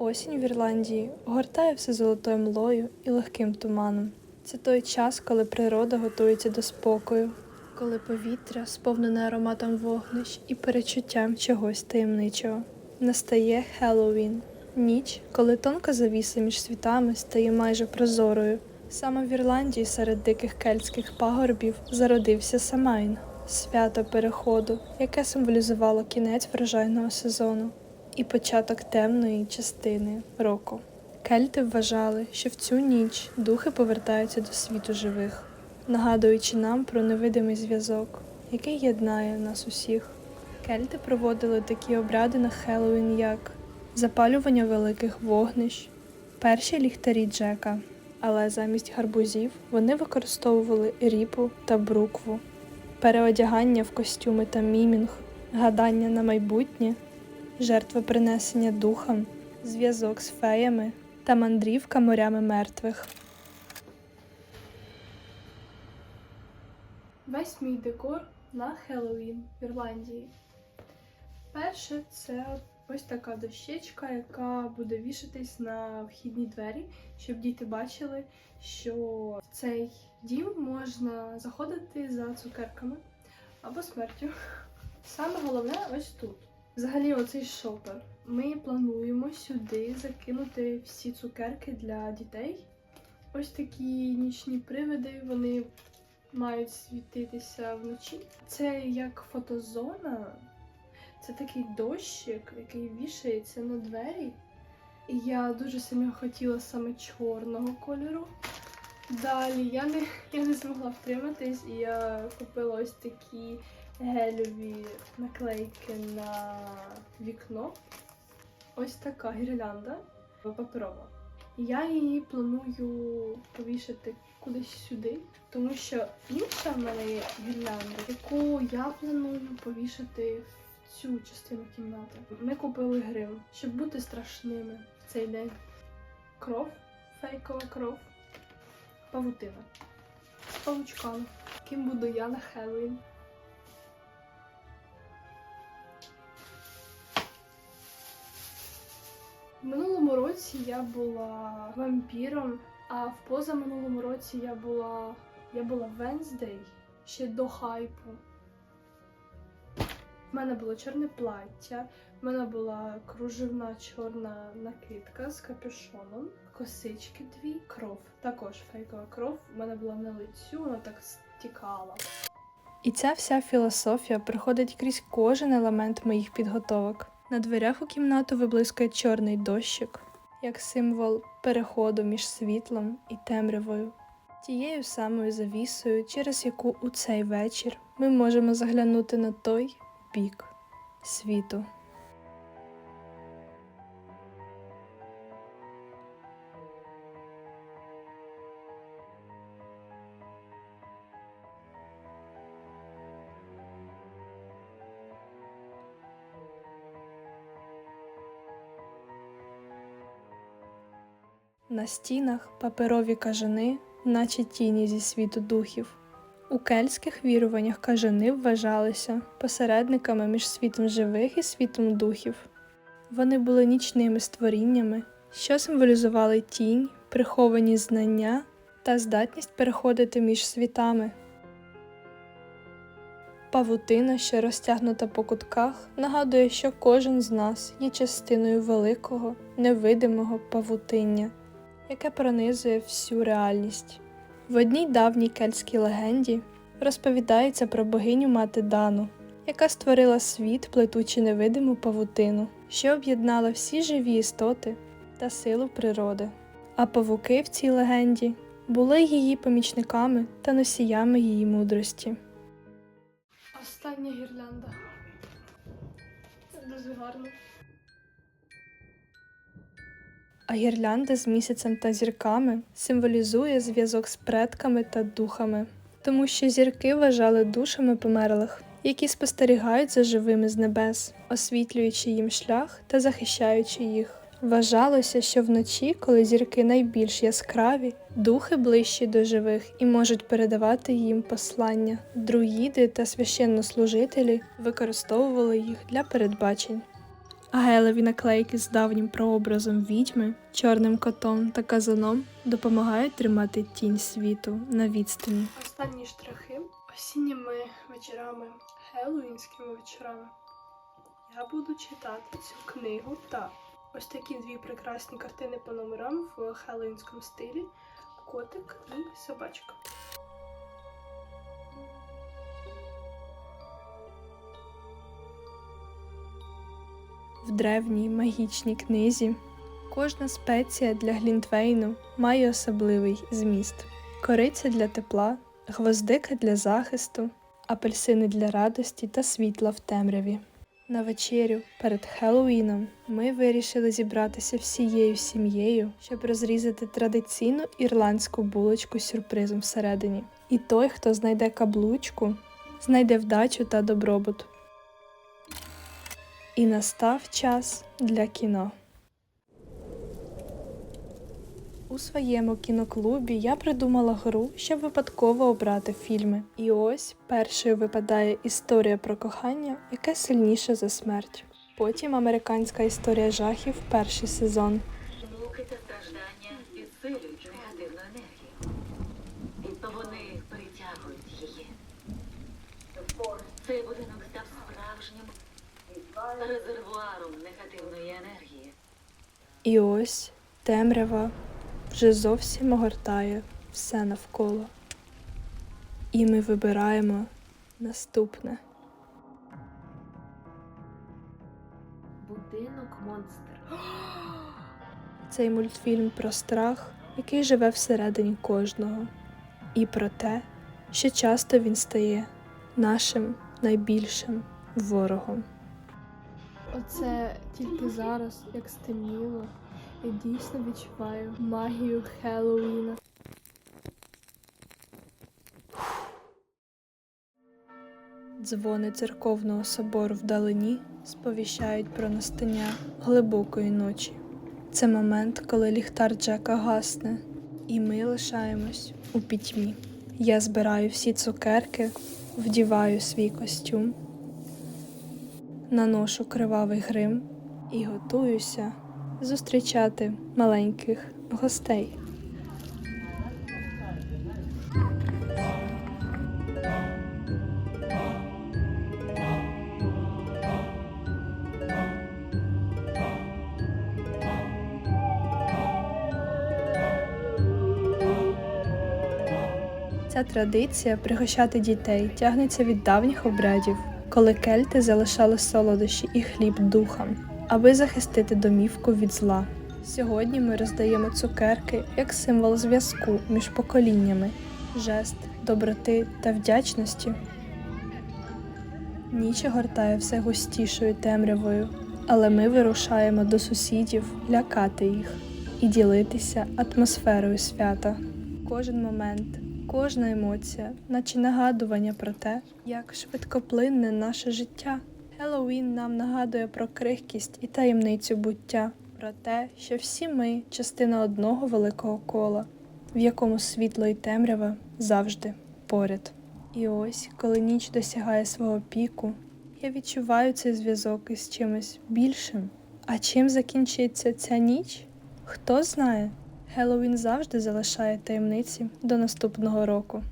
Осінь в Ірландії огортає все золотою млою і легким туманом. Це той час, коли природа готується до спокою, коли повітря сповнене ароматом вогнищ і перечуттям чогось таємничого. Настає Хеллоуін – ніч, коли тонка завіса між світами стає майже прозорою. Саме в Ірландії серед диких кельтських пагорбів зародився Самайн – свято переходу, яке символізувало кінець врожайного сезону і початок темної частини року. Кельти вважали, що в цю ніч духи повертаються до світу живих, нагадуючи нам про невидимий зв'язок, який єднає нас усіх. Кельти проводили такі обряди на Хеллоуін, як запалювання великих вогнищ, перші ліхтарі Джека, але замість гарбузів вони використовували ріпу та брукву, переодягання в костюми та мімінг, гадання на майбутнє жертвопринесення духам, зв'язок з феями та мандрівка морями мертвих. Весь мій декор на Хеллоуін в Ірландії. Перше це ось така дощечка, яка буде вішатись на вхідні двері, щоб діти бачили, що в цей дім можна заходити за цукерками або смертю. Саме головне ось тут. Взагалі, оцей шопер. Ми плануємо сюди закинути всі цукерки для дітей. Ось такі нічні привиди, вони мають світитися вночі. Це як фотозона. Це такий дощик, який вішається на двері. І я дуже сильно хотіла саме чорного кольору. Далі я не, я не змогла втриматись, і я купила ось такі гелеві наклейки на вікно. Ось така гірлянда паперова. Я її планую повішати кудись сюди, тому що інша в мене є гірлянда, яку я планую повішати в цю частину кімнати. Ми купили грим, щоб бути страшними в цей день. Кров, фейкова кров, павутина. З павучками. Ким буду я на Хеллоуін? В минулому році я була вампіром, а в позаминулому році я була. Я була Венздей ще до хайпу. В мене було чорне плаття, в мене була кружевна чорна накидка з капюшоном, косички дві, кров. Також фейкова кров. В мене була на лицю, вона так стікала. І ця вся філософія проходить крізь кожен елемент моїх підготовок. На дверях у кімнату виблискує чорний дощик, як символ переходу між світлом і темрявою, тією самою завісою, через яку у цей вечір ми можемо заглянути на той бік світу. На стінах паперові кажани, наче тіні зі світу духів. У кельтських віруваннях кажани вважалися посередниками між світом живих і світом духів. Вони були нічними створіннями, що символізували тінь, приховані знання та здатність переходити між світами. Павутина, що розтягнута по кутках, нагадує, що кожен з нас є частиною великого, невидимого павутиння яке пронизує всю реальність. В одній давній кельтській легенді розповідається про богиню мати Дану, яка створила світ, плетучи невидиму павутину, що об'єднала всі живі істоти та силу природи. А павуки в цій легенді були її помічниками та носіями її мудрості. Остання гірлянда. Це дуже гарно. А гірлянда з місяцем та зірками символізує зв'язок з предками та духами, тому що зірки вважали душами померлих, які спостерігають за живими з небес, освітлюючи їм шлях та захищаючи їх. Вважалося, що вночі, коли зірки найбільш яскраві, духи ближчі до живих і можуть передавати їм послання. Друїди та священнослужителі використовували їх для передбачень. Гелеві наклейки з давнім прообразом відьми, чорним котом та казаном допомагають тримати тінь світу на відстані. Останні штрихи осінніми вечорами, хеллоуінськими вечорами. Я буду читати цю книгу та ось такі дві прекрасні картини по номерам в хеллоуінському стилі: котик і собачка. В древній магічній книзі кожна спеція для глінтвейну має особливий зміст: кориця для тепла, гвоздика для захисту, апельсини для радості та світла в темряві. На вечерю перед Хеллоуіном ми вирішили зібратися всією сім'єю, щоб розрізати традиційну ірландську булочку з сюрпризом всередині. І той, хто знайде каблучку, знайде вдачу та добробут. І настав час для кіно. У своєму кіноклубі я придумала гру, щоб випадково обрати фільми. І ось першою випадає історія про кохання, яке сильніше за смерть. Потім американська історія жахів перший сезон. Вони притягують її. Цей будинок став справжнім резервуаром негативної енергії. І ось темрява вже зовсім огортає все навколо. І ми вибираємо наступне. Будинок монстр. Цей мультфільм про страх, який живе всередині кожного, і про те, що часто він стає нашим найбільшим ворогом. Оце тільки зараз, як стемніло, я дійсно відчуваю магію Хеллоуіна. Дзвони церковного собору вдалині сповіщають про настання глибокої ночі. Це момент, коли ліхтар Джека гасне, і ми лишаємось у пітьмі. Я збираю всі цукерки, вдіваю свій костюм, наношу кривавий грим і готуюся зустрічати маленьких гостей. Ця традиція пригощати дітей тягнеться від давніх обрядів, коли кельти залишали солодощі і хліб духам, аби захистити домівку від зла. Сьогодні ми роздаємо цукерки як символ зв'язку між поколіннями, жест доброти та вдячності. Ніч огортає все густішою темрявою, але ми вирушаємо до сусідів лякати їх і ділитися атмосферою свята. Кожен момент, кожна емоція, наче нагадування про те, як швидкоплинне наше життя. Хеллоуін нам нагадує про крихкість і таємницю буття, про те, що всі ми частина одного великого кола, в якому світло і темрява завжди поряд. І ось, коли ніч досягає свого піку, я відчуваю цей зв'язок із чимось більшим. А чим закінчиться ця ніч? Хто знає? Хеллоуін завжди залишає таємниці до наступного року.